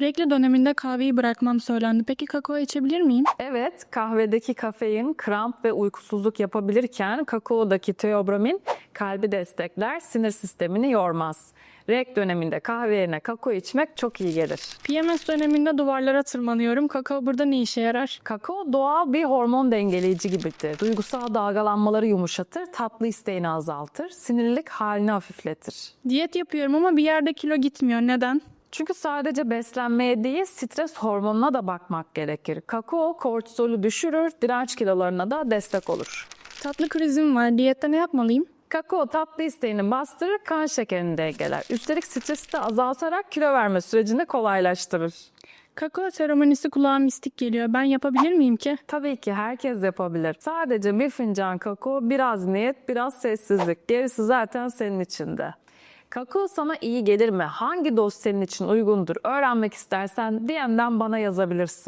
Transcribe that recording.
Regl döneminde kahveyi bırakmam söylendi. Peki kakao içebilir miyim? Evet, kahvedeki kafein kramp ve uykusuzluk yapabilirken kakaodaki teobramin kalbi destekler, sinir sistemini yormaz. Rek döneminde kahve yerine kakao içmek çok iyi gelir. PMS döneminde duvarlara tırmanıyorum. Kakao burada ne işe yarar? Kakao doğal bir hormon dengeleyici gibidir. Duygusal dalgalanmaları yumuşatır, tatlı isteğini azaltır, sinirlilik halini hafifletir. Diyet yapıyorum ama bir yerde kilo gitmiyor. Neden? Çünkü sadece beslenmeye değil stres hormonuna da bakmak gerekir. Kakao kortizolü düşürür, direnç kilolarına da destek olur. Tatlı krizim var. Diyette ne yapmalıyım? Kakao tatlı isteğini bastırır, kan şekerini dengeler. Üstelik stresi de azaltarak kilo verme sürecini kolaylaştırır. Kakao seremonisi kulağa mistik geliyor. Ben yapabilir miyim ki? Tabii ki herkes yapabilir. Sadece bir fincan kakao, biraz niyet, biraz sessizlik. Gerisi zaten senin içinde. Kakao sana iyi gelir mi? Hangi doz senin için uygundur? Öğrenmek istersen DM'den bana yazabilirsin.